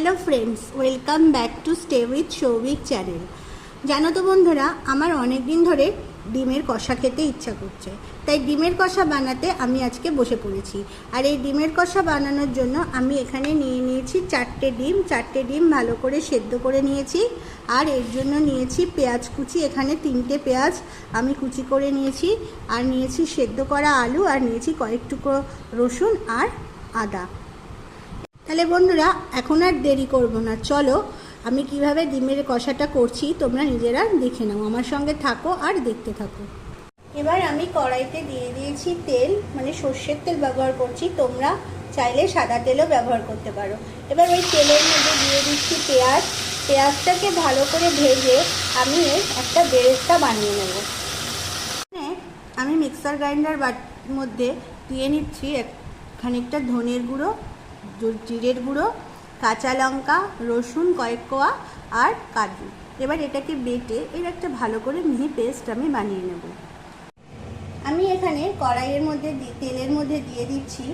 Hello friends, welcome back to stay with Souvik channel. জানো তো বন্ধুরা, আমার অনেক দিন ধরে ডিমের কষা খেতে ইচ্ছা করছে। তাই ডিমের কষা বানাতে আমি আজকে বসে পড়েছি। আর এই ডিমের কষা বানানোর জন্য আমি এখানে নিয়ে নিয়েছি চারটে ডিম চারটে ডিম ভালো করে সেদ্ধ করে নিয়েছি। আর এর জন্য নিয়েছি পেঁয়াজ কুচি, এখানে তিনটে পেঁয়াজ আমি কুচি করে নিয়েছি। আর নিয়েছি সেদ্ধ করা আলু, আর নিয়েছি কয়েক টুকরো রসুন আর আদা। তাহলে বন্ধুরা, এখন আর দেরি করব না। চলো, আমি কীভাবে ডিমের কষাটা করছি, তোমরা নিজেরা দেখে নাও। আমার সঙ্গে থাকো আর দেখতে থাকো। এবার আমি কড়াইতে দিয়ে দিয়েছি তেল মানে সর্ষের তেল ব্যবহার করছি। তোমরা চাইলে সাদা তেলও ব্যবহার করতে পারো। এবার ওই তেলের মধ্যে দিয়ে দিচ্ছি পেঁয়াজ। পেঁয়াজটাকে ভালো করে ভেজে আমি এর একটা বেরেস্তা বানিয়ে নেব। আমি মিক্সার গ্রাইন্ডার মধ্যে দিয়ে নিচ্ছি খানিকটা ধনের গুঁড়ো। জিরের গুঁড়ো, কাঁচা লঙ্কা, রসুন, কয়েক কোয়া আর কাজু। এবার এটাকে বেটে এর একটা ভালো করে মিহি পেস্ট আমি বানিয়ে নেব। আমি এখানে কড়াইয়ের মধ্যে তেলের মধ্যে দিয়ে দিচ্ছি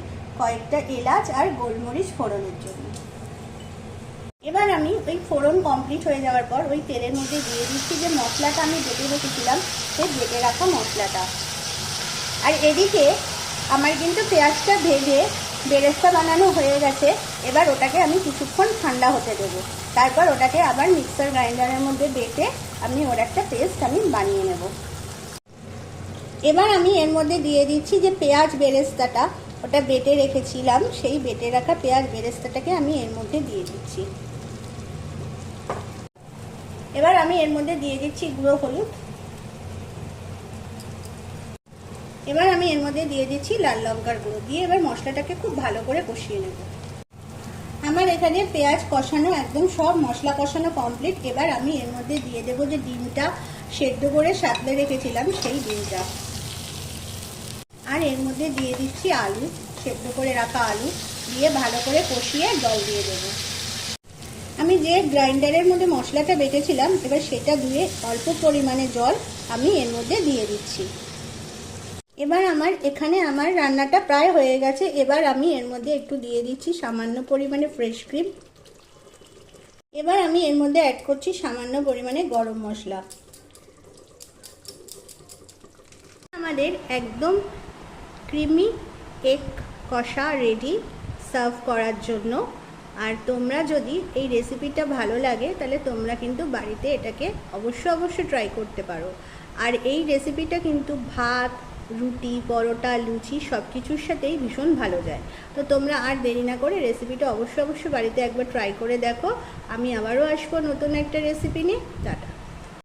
কয়েকটা এলাচ আর গোলমরিচ ফোড়নের জন্য। এবার আমি ওই ফোড়ন কমপ্লিট হয়ে যাওয়ার পর ওই তেলের মধ্যে দিয়ে দিচ্ছি যে মশলাটা আমি বেটে রেখেছিলাম সেই বেটে রাখা মশলাটা। আর এদিকে আমার কিন্তু পেঁয়াজটা ভেজে বেরেস্তা বানানো হয়ে গেছে, এবার ওটাকে আমি কিছুক্ষণ ঠান্ডা হতে দেবো। তারপর ওটাকে আবার মিক্সার গ্রাইন্ডারের মধ্যে বেটে আমি ওর একটা পেস্ট আমি বানিয়ে নেব। এবার আমি এর মধ্যে দিয়ে দিচ্ছি যে পেঁয়াজ বেরেস্তাটা, ওটা বেটে রেখেছিলাম, সেই বেটে রাখা পেঁয়াজ বেরেস্তাটাকে আমি এর মধ্যে দিয়ে দিচ্ছি। এবার আমি এর মধ্যে দিয়ে দিচ্ছি গুঁড়ো হলুদ। এবার আমি এর মধ্যে দিয়ে দিচ্ছি লাল লঙ্কার গুঁড়ো। দিয়ে এবার মশলাটাকে খুব ভালো করে কষিয়ে নেব। আমার এখানে পেঁয়াজ কষানো একদম সব মশলা কষানো কমপ্লিট এবার আমি এর মধ্যে দিয়ে দেবো যে ডিমটা সেদ্ধ করে সাতলে রেখেছিলাম সেই ডিমটা। আর এর মধ্যে দিয়ে দিচ্ছি আলু, সেদ্ধ করে রাখা আলু। দিয়ে ভালো করে কষিয়ে জল দিয়ে দেবো। আমি যে গ্রাইন্ডারের মধ্যে মশলাটা বেটেছিলাম, এবার সেটা ধুয়ে অল্প পরিমাণে জল আমি এর মধ্যে দিয়ে দিচ্ছি। এবার আমার, এখানে আমার রান্নাটা প্রায় হয়ে গেছে। এবার আমি এর মধ্যে একটু দিয়ে দিচ্ছি সামান্য পরিমাণে ফ্রেশ ক্রিম এবার আমি এর মধ্যে অ্যাড করছি সামান্য পরিমাণে গরম মশলা। আমাদের একদম ক্রিমি এগ কষা রেডি সার্ভ করার জন্য। আর তোমরা যদি এই রেসিপিটা ভালো লাগে, তাহলে তোমরা কিন্তু বাড়িতে এটাকে অবশ্য অবশ্য ট্রাই করতে পারো। আর এই রেসিপিটা কিন্তু ভাত রুটি, পরোটা, লুচি সব কিছুর সাথেই ভীষণ ভালো যায়। তো তোমরা আর দেরি না করে রেসিপিটা অবশ্যই অবশ্যই বাড়িতে একবার ট্রাই করে দেখো। আমি আবারও আসব নতুন একটা রেসিপি নিয়ে। টাটা।